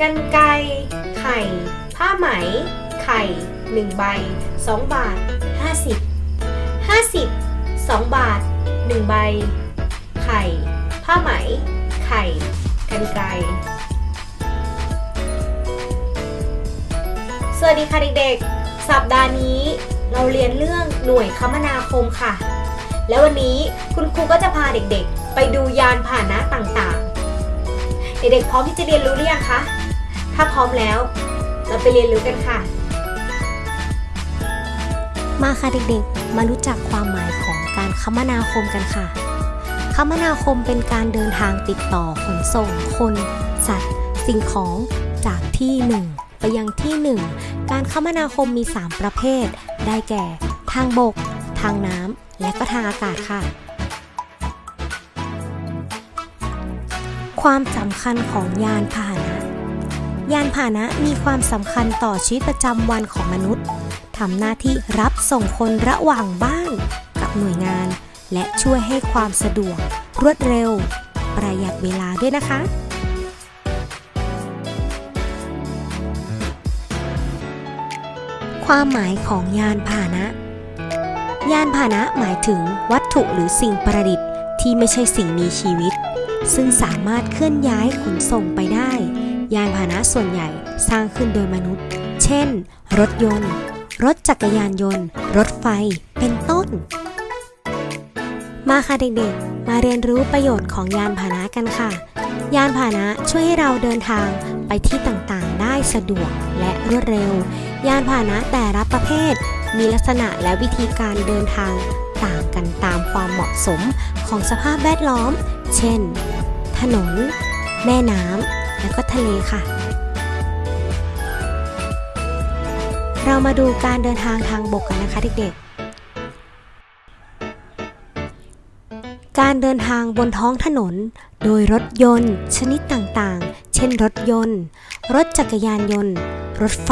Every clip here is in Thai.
กันไกรไข่ ผ้าไหม ไข่ 1 ใบ 2 บาท 50 50 2 บาท 1 ใบ ไข่ ผ้าไหม ไข่ กันไกรสวัสดีค่ะเด็กๆ สัปดาห์นี้เราเรียนเรื่องหน่วยคมนาคมค่ะ แล้ววันนี้คุณครูก็จะพาเด็กๆ ไปดูยานพาหนะต่างๆ เด็กๆพร้อมที่จะเรียนรู้หรือยังคะ ถ้าพร้อมแล้ว เราไปเรียนรู้กันค่ะ มาค่ะเด็กๆ มารู้จักความหมายของการคมนาคมกันค่ะ คมนาคมเป็นการเดินทางติดต่อขนส่งคน สัตว์ สิ่งของจากที่หนึ่งไปยังที่หนึ่งการคมนาคมมี 3 ประเภท ได้แก่ ทางบก ทางน้ำ และก็ทางอากาศค่ะ ความสำคัญของยานพาหนะ ยานพาหนะมีความสำคัญต่อชีวิตประจำวันของมนุษย์ทำหน้าที่รับส่งคนระหว่างบ้านกับหน่วยงาน และช่วยให้ความสะดวก รวดเร็ว ประหยัดเวลาด้วยนะคะ ความหมายของยานพาหนะ ยานพาหนะหมายถึงวัตถุหรือสิ่งประดิษฐ์ที่ไม่ใช่สิ่งมีชีวิต ซึ่งสามารถเคลื่อนย้ายขนส่งไปได้ ยานพาหนะส่วนใหญ่สร้างขึ้นโดยมนุษย์ เช่น รถยนต์ รถจักรยานยนต์ รถไฟ เป็นต้น มาค่ะเด็กๆ มาเรียนรู้ประโยชน์ของยานพาหนะกันค่ะ ยานพาหนะช่วยให้เราเดินทางไปที่ต่างๆ ได้สะดวกและรวดเร็ว ยานพาหนะแต่ละประเภท มีลักษณะและวิธีการเดินทางต่างกันตามความเหมาะสมของสภาพแวดล้อม เช่น ถนน แม่น้ำ และก็ทะเลค่ะ เรามาดูการเดินทางทางบกกันนะคะเด็กๆ การเดินทางบนท้องถนน โดยรถยนต์ ชนิดต่างๆ เช่นรถยนต์ รถจักรยานยนต์ รถไฟ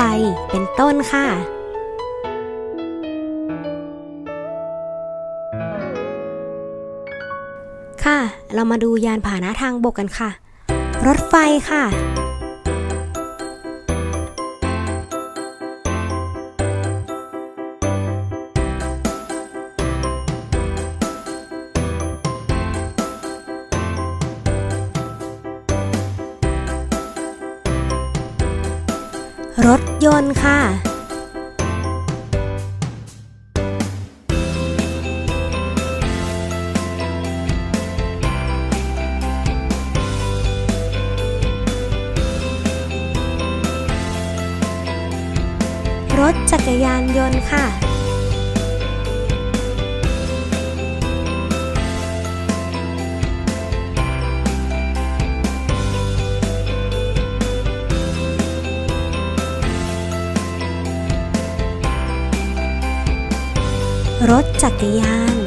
เป็นต้นค่ะค่ะ เรามาดูยานพาหนะทางบกกันค่ะ รถไฟค่ะรถยนต์ค่ะ รถจักรยานยนต์ค่ะ รถจักรยาน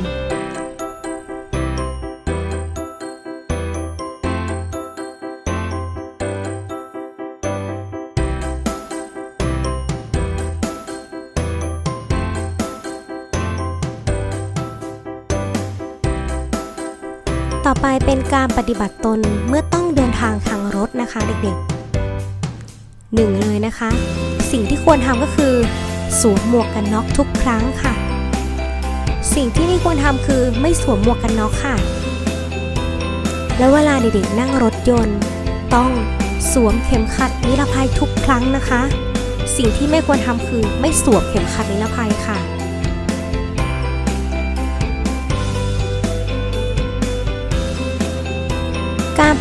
ต่อไปเป็นการปฏิบัติตนเมื่อต้องเดินทางทางรถนะคะเด็กๆหนึ่งเลยนะคะ สิ่งที่ควรทำก็คือสวมหมวกกันน็อกทุกครั้งค่ะ สิ่งที่ไม่ควรทำคือไม่สวมหมวกกันน็อกค่ะ แล้วเวลาเด็กๆนั่งรถยนต์ ต้องสวมเข็มขัดนิรภัยทุกครั้งนะคะ สิ่งที่ไม่ควรทำคือไม่สวมเข็มขัดนิรภัยค่ะ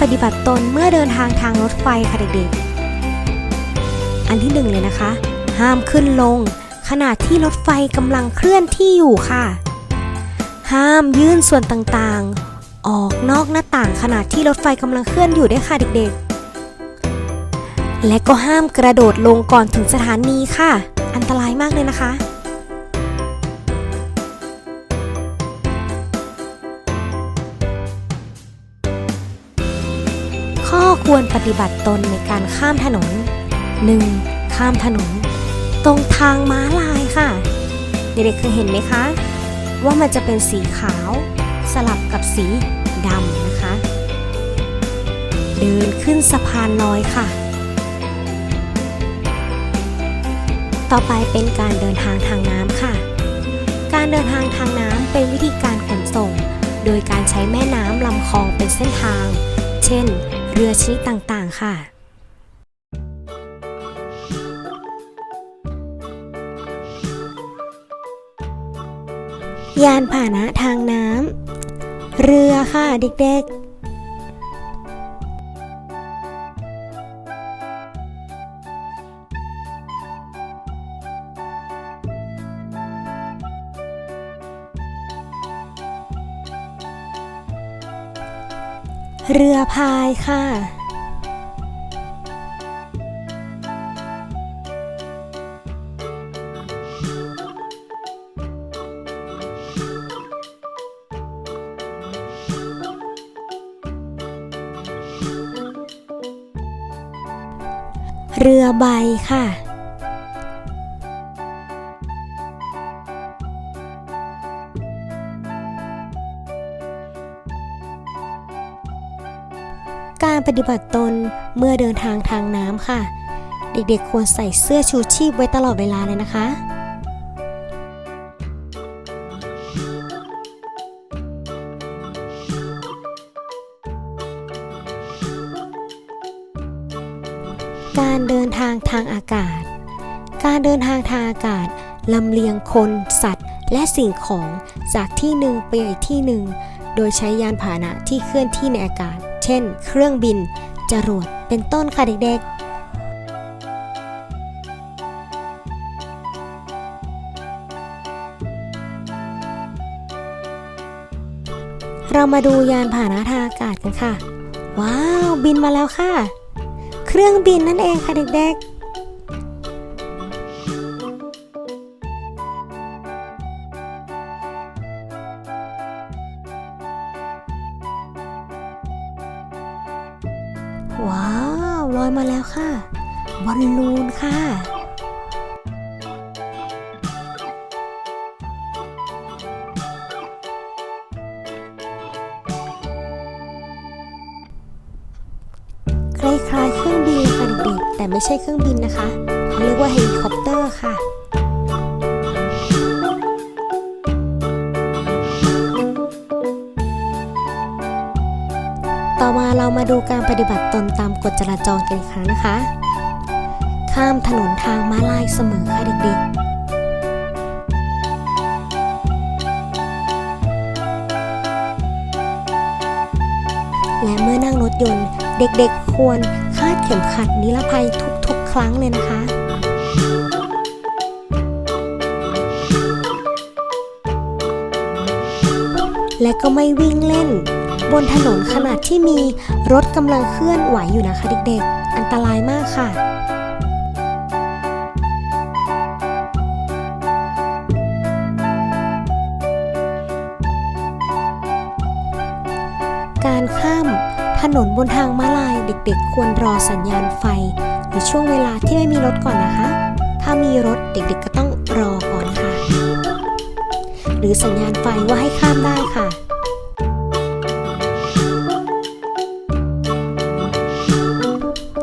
ปฏิบัติตนเมื่อเดินทางทางรถไฟค่ะเด็กๆ อันที่หนึ่งเลยนะคะ ห้ามขึ้นลง ขณะที่รถไฟกำลังเคลื่อนที่อยู่ค่ะ ห้ามยื่นส่วนต่างๆ ออกนอกหน้าต่างขณะที่รถไฟกำลังเคลื่อนอยู่ด้วยค่ะเด็กๆ และก็ห้ามกระโดดลงก่อนถึงสถานีค่ะ อันตรายมากเลยนะคะ ควรปฏิบัติตนในการข้ามถนน 1. ข้ามถนน ตรงทางม้าลายค่ะ เด็กๆเคยเห็นไหมคะ ว่ามันจะเป็นสีขาว สลับกับสีดำนะคะ เดินขึ้นสะพานลอยค่ะ ต่อไปเป็นการเดินทางทางน้ำค่ะ การเดินทางทางน้ำเป็นวิธีการขนส่ง โดยการใช้แม่น้ำลำคลองเป็นเส้นทาง เช่น เรือชนิดต่างๆ ค่ะ ยานพาหนะทางน้ำ เรือค่ะเด็กๆ เรือพายค่ะ เรือใบค่ะ การปฏิบัติตนเมื่อเดินทางทางน้ำค่ะ เด็กๆควรใส่เสื้อชูชีพไว้ตลอดเวลาเลยนะคะ การเดินทางทางอากาศ การเดินทางทางอากาศลำเลียงคน สัตว์ และสิ่งของจากที่หนึ่งไปอีกที่หนึ่ง โดยใช้ยานพาหนะที่เคลื่อนที่ในอากาศ เช่น เครื่องบิน จรวด เป็นต้นค่ะเด็กๆเรามาดูยานพาหนะทางอากาศกันค่ะ ว้าว บินมาแล้วค่ะ เครื่องบินนั่นเองค่ะเด็กๆ ว้าวลอยมาแล้วค่ะ บอลลูนค่ะคล้ายๆเครื่องบินค่ะเด็กๆแต่ไม่ใช่เครื่องบินนะคะเขาเรียกว่าเฮลิคอปเตอร์ค่ะ มาดูการปฏิบัติตนตามกฎจราจรกันครั้งนะคะ ข้ามถนนทางม้าลายเสมอค่ะเด็กๆและเมื่อนั่งรถยนต์ เด็กๆ ควรคาดเข็มขัดนิรภัยทุกๆ ครั้งเลยนะคะ และก็ไม่วิ่งเล่น บนถนนขณะที่มีรถกำลังเคลื่อนไหวอยู่นะคะเด็กๆ อันตรายมากค่ะการข้ามถนนบนทางม้าลายเด็กๆ ควรรอสัญญาณไฟ หรือช่วงเวลาที่ไม่มีรถก่อนนะคะ ถ้ามีรถเด็กๆ ก็ต้องรอก่อนค่ะ หรือสัญญาณไฟว่าให้ข้ามได้ค่ะ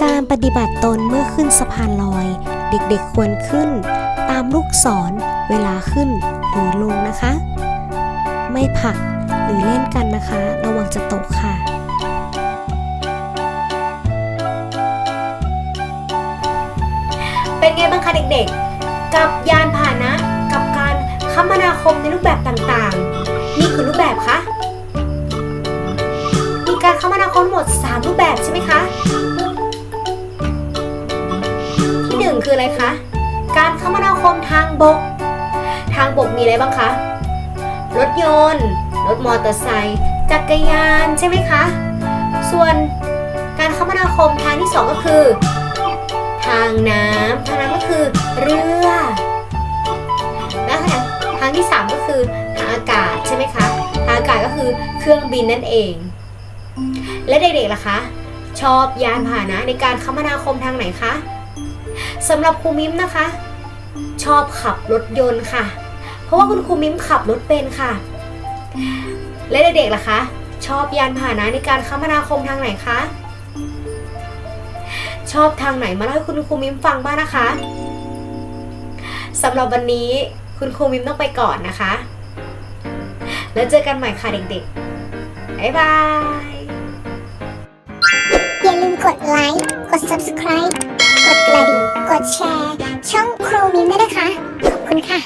การปฏิบัติตนเมื่อขึ้นสะพานลอย เด็กๆควรขึ้น ตามลูกศรเวลาขึ้นหรือลงนะคะ ไม่ผลักหรือเล่นกันนะคะ ระวังจะตกค่ะ เป็นไงบ้างคะเด็กๆ กับยานพาหนะ กับการคมนาคมในรูปแบบต่างๆ นี่คือรูปแบบคะมีการคมนาคมหมด 3 รูปแบบใช่ไหมคะ คืออะไรคะ การคมนาคมทางบก ทางบกมีอะไรบ้างคะ รถยนต์ รถมอเตอร์ไซค์จักรยานใช่ไหมคะ ส่วนการคมนาคมทางที่สองก็คือ ทางน้ำทางน้ำก็คือเรือและทางที่ 3 ก็คือทางอากาศใช่ไหมคะทางอากาศก็คือเครื่องบินนั่นเอง และเด็กๆล่ะคะ ชอบยานพาหนะในการคมนาคมทางไหนคะ สำหรับครูมิมนะคะ ชอบขับรถยนต์ค่ะ เพราะว่าคุณครูมิมขับรถเป็นค่ะ และเด็กๆล่ะคะ ชอบยานพาหนะในการคมนาคมทางไหนคะชอบทางไหนมาเล่าให้คุณครูมิมฟังบ้างนะคะสำหรับวันนี้คุณครูมิมต้องไปก่อนนะคะ แล้วเจอกันใหม่ค่ะเด็กๆบ๊ายบาย อย่าลืมกดไลค์ กด subscribe ดกระดิ่งกดแชร์ ช่องครูมินด้วยนะคะ ขอบคุณค่ะ